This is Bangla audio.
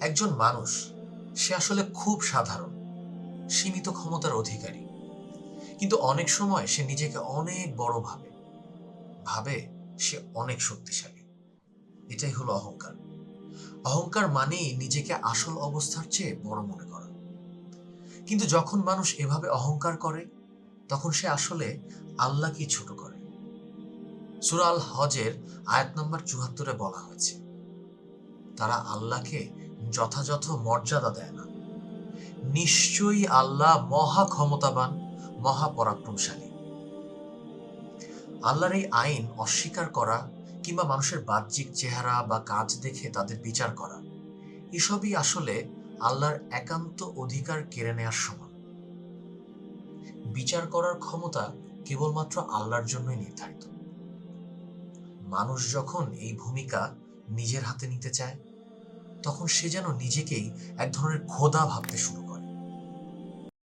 একজন মানুষ, সে আসলে খুব সাধারণ, সীমিত ক্ষমতার অধিকারী। কিন্তু অনেক সময় সে নিজেকে অনেক বড় ভাবে ভাবে সে অনেক শক্তিশালী। এটাই হলো অহংকার। অহংকার মানেই নিজেকে আসল অবস্থার চেয়ে বড় মনে করা। কিন্তু যখন মানুষ এভাবে অহংকার করে, তখন সে আসলে আল্লাহকেই ছোট করে। সুরাল হজের আয়াত নম্বর চুহাত্তরে বলা হয়েছে, তারা আল্লাহকে যথাযথ মর্যাদা দেয় না। নিশ্চয়ই আল্লাহ মহা ক্ষমতাবান, মহা পরাক্রমশালী। আল্লাহর এই আইন অস্বীকার করা কিংবা মানুষের বাহ্যিক চেহারা বা কাজ দেখে তাদের বিচার করা, এসবই আসলে আল্লাহর একান্ত অধিকার কেড়ে নেয়ার সমান। বিচার করার ক্ষমতা কেবলমাত্র আল্লাহর জন্যই নির্ধারিত। মানুষ যখন এই ভূমিকা নিজের হাতে নিতে চায় তখন সে যেন নিজেকেই এক ধরনের খোদা ভাবতে শুরু